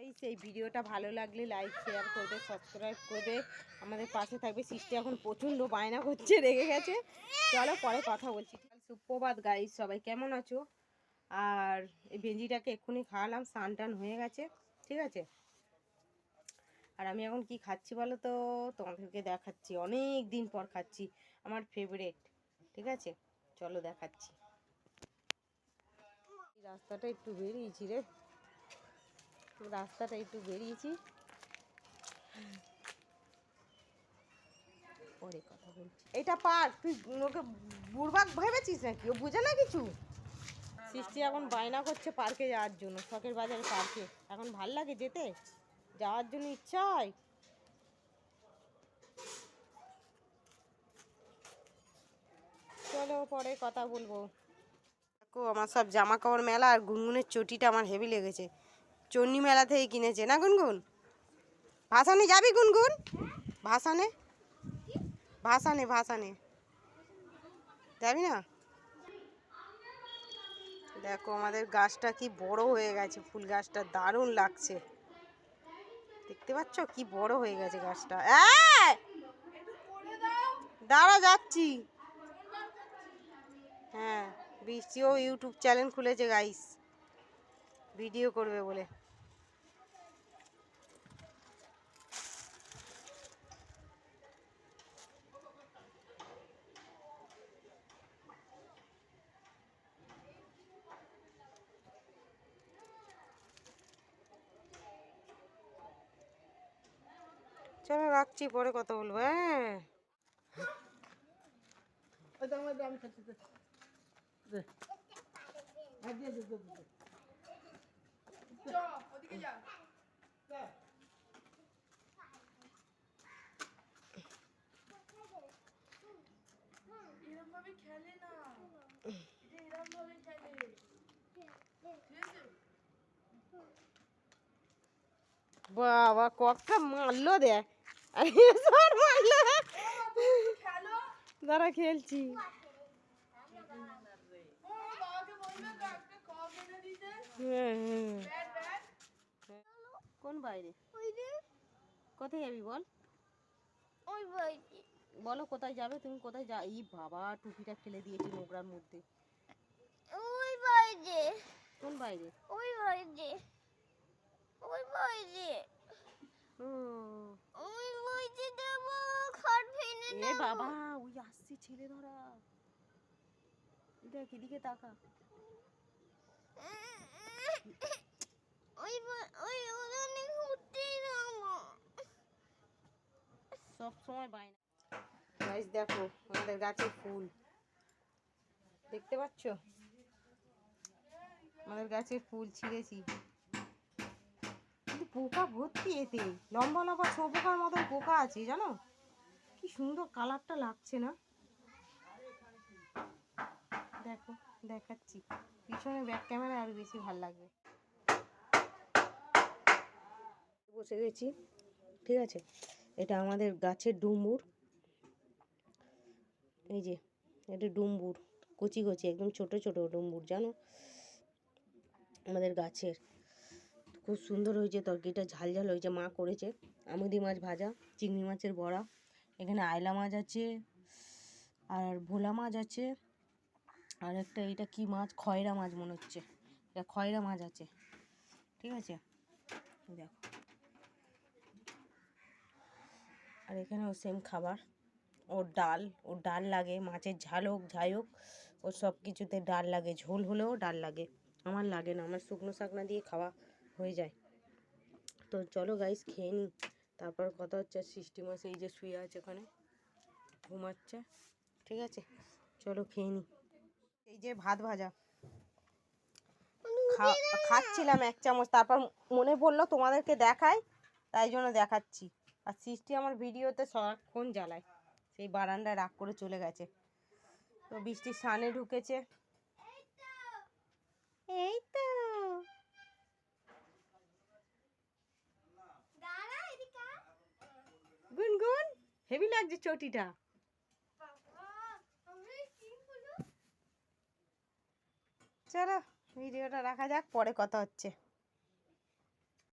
Guys এই ভিডিওটা ভালো লাগলে লাইক শেয়ার করবে সাবস্ক্রাইব করবে। আমাদের পাশে থাকবে। সৃষ্টি এখন প্রচণ্ড বায়না করছে, রেগে গেছে। চলো পরে কথা বলছি। সুপ্রভাত গাইস সবাই কেমন আছো? আর এই ভেঞ্জিটাকে এক্ষুনি খাওয়ালাম, স্নান টান হয়ে গেছে, ঠিক আছে? আর আমি এখন কি খাচ্ছি বলো তো? তোমাদেরকে দেখাচ্ছি, অনেক দিন পর খাচ্ছি, আমার ফেভারেট ঠিক আছে? চলো দেখাচ্ছি। রাস্তাটা একটু বেরিয়েছি রে। রাস্তাটা একটু বেরিয়েছি। পরে কথা বলছি। এটা পার্ক তুই ওকে বুড়বাক ভেবেছিস নাকি? ও বুঝে না কিছু? সৃষ্টি এখন বায়না করছে পার্কে যাওয়ার জন্য, শখের বাজার পার্কে। এখন ভালো লাগে যেতে? যাওয়ার জন্য ইচ্ছা হয়? চলো পরে কথা বলব। আমার সব জামা কাপড় মেলা আর গুনগুনের চটিটা আমার হেভি লেগেছে। চন্ডী মেলা থেকে কিনেছে, না গুনগুন? ভাসানে যাবি গুনগুন? ভাসানে? ভাসানে ভাসানে। যাবি না? দেখো আমাদের গাছটা কি বড় হয়ে গেছে, ফুল গাছটা দারুণ লাগছে। দেখতে পাচ্ছ কি বড় হয়ে গেছে গাছটা! দাঁড়া, যাচ্ছি। হ্যাঁ বৃষ্টিও ইউটিউব চ্যানেল খুলেছে গাইস ভিডিও করবে বলে। চলো রাখছি পরে কথা বলব হ্যাঁ। এরমভাবে খেলে না। এটা এরমভাবে খেলে। বাবা ককটা মারলো দে আরে সর মারলো খেলো? দাঁড়া খেলছি ও বাবাকে বলবে তো একটা কক এনে দিতে হ্যাঁ, হ্যাঁ। ব্যাট ব্যাট কোন বাইরে? কোথায় যাবি বল? ওই বাড়িতে বলো কোথায় যাবে তুমি কোথায় যা এই বাবা টুপিটা ফেলে দিয়েছি নোংরার মধ্যে। ওই বাইরে। কোন বাইরে? ওই বাড়িতে ওই ও। ওই বাড়িতে দেবো খাট ভেঙে এ বাবা ওই আসছে ছেলে ধরা। দেখ এদিকে তাকা। ওই ওই উড়ানে ঘুরতে সব সময় বায়না। গাইস দেখো আমাদের গাছে ফুল। দেখতে পাচ্ছ? আমাদের গাছে ফুল ছিঁড়েছি। কিন্তু পোকা ভর্তি এতে। লম্বা লম্বা ছো পোকার মতন পোকা আছে জানো? কি সুন্দর কালারটা লাগছে না? দেখো দেখাচ্ছি। পিছনে ব্যাক ক্যামেরা আরও বেশি ভালো লাগবে। বসে গেছি ঠিক আছে? এটা আমাদের গাছের ডুমুর। এই যে, এটা ডুম্বুর কচি কচি, একদম ছোট ছোট ডুম্বুর জানো? আমাদের গাছের। খুব সুন্দর হয়েছে তরকারিটা, ঝাল ঝাল হয়েছে, মা করেছে। আমুদি মাছ ভাজা, চিংড়ি মাছের বড়া, এখানে আয়লা মাছ আছে, আর ভোলা মাছ আছে, আর একটা এটা কি মাছ? খয়রা মাছ মনে হচ্ছে। এটা খয়রা মাছ আছে, ঠিক আছে? দেখো। আর এখানেও সেম খাবার। ওর ডাল ওর ডাল লাগে, মাছের ঝাল হোক, যাই হোক, ওর সব কিছুতে ডাল লাগে, ঝোল হলেও ডাল লাগে। আমার লাগে না, আমার শুকনো শাকনা দিয়ে খাওয়া হয়ে যায়। তো চলো গাইস খেয়ে নিই তারপর কথা হচ্ছে সৃষ্টি মাছ এই যে শুয়ে আছে ওখানে, ঘুমাচ্ছে, ঠিক আছে? চলো খেয়ে নিই এই যে ভাত ভাজা। খাচ্ছিলাম এক চামচ, তারপর মনে পড়ল তোমাদেরকে দেখায় তাই জন্য দেখাচ্ছি। আর সৃষ্টি আমার ভিডিওতে সারাক্ষণ জ্বালায়। সেই বারান্দায় রাগ করে চলে গেছে। তো বৃষ্টির সানে ঢুকেছে। এই তো। গুনগুন হেভি লাগছে চটিটা। চলো ভিডিওটা রাখা যাক পরে কথা হচ্ছে।